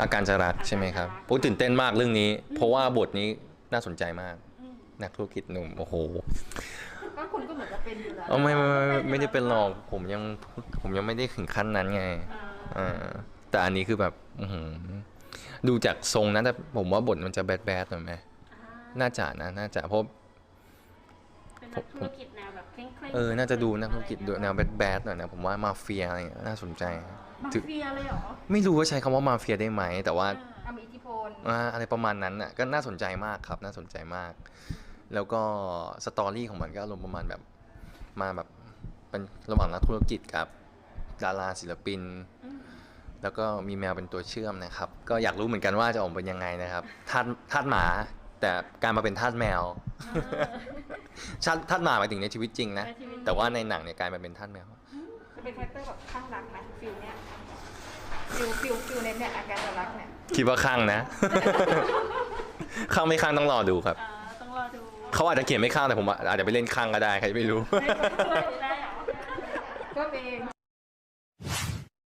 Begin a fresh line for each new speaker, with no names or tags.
อาการจะรักใช่ไหมครับโอ้ตื่นเต้นมากเรื่องนี้ เพราะว่าบทนี้น่าสนใจมาก
อืม
นักธุรกิจหนุ่มโอ้โห
ก็คุณก็เหมือนจะเป็นอยู่แล้ว
เอาไม่ไม่ไม่ไม่ไม่ได้เป็นหรอกผมยังผมยังไม่ได้ถึงขั้นนั้นไง
อ่า
อ่าแต่อันนี้คือแบบอื้อหือดูจากทรงนะแต่ผมว่าบทมันจะแบดแบดหน่อยไหม
อ่า
น่าจะนะน่าจะเพราะ
เป็นนักธุรกิจแนวแบบเคร่งเคร่ง
เออ น่าจะดูนักธุรกิจดูแนวแบดแบดหน่อยนะ ผมว่ามาเฟียอะไรอย่างเงี้ยน่าสนใจ
มา
ถึง
เฟียเลยเหรอ
ไม่รู้ว่าใช้คำว่ามาเฟียได้ไหม แต่ว่า
อ่ามีอิทธิพล
อ่าอะไรประมาณนั้นน่ะก็น่าสนใจมากครับ น่าสนใจมาก แล้วก็สตอรี่ของมันก็อารมณ์ประมาณแบบมาแบบเป็นระหว่างนักธุรกิจกับดาราศิลปิน
อืม
แล้วก็มีแมวเป็นตัวเชื่อมนะครับ ก็อยากรู้เหมือนกันว่าจะออกมาเป็นยังไงนะครับทาสทาสหมาแต่การมาเป็นทาสแมว ชาติทาสหมาหมายถึงในชีวิตจริงนะ
ในชีวิต
แต่ว่าในหนังเนี่ยกลายมาเป็นทาสแมว
จะเป็นคาแรคเตอร์แบบข้างรักไหมฟิลเนี้ยฟิลฟิลฟิลในเนี่ยอาการจะรักเนี่ย
คิดว่าข้างนะ ข้างไม่ข้างต้องรอดูครับ
อ่าต้องรอดู
เขาอาจจะเขียนไม่ข้างแต่ผมอาจจะไปเล่นข้างก็ได้ใครจะไม่รู้
ให้เขาช่วยดูแล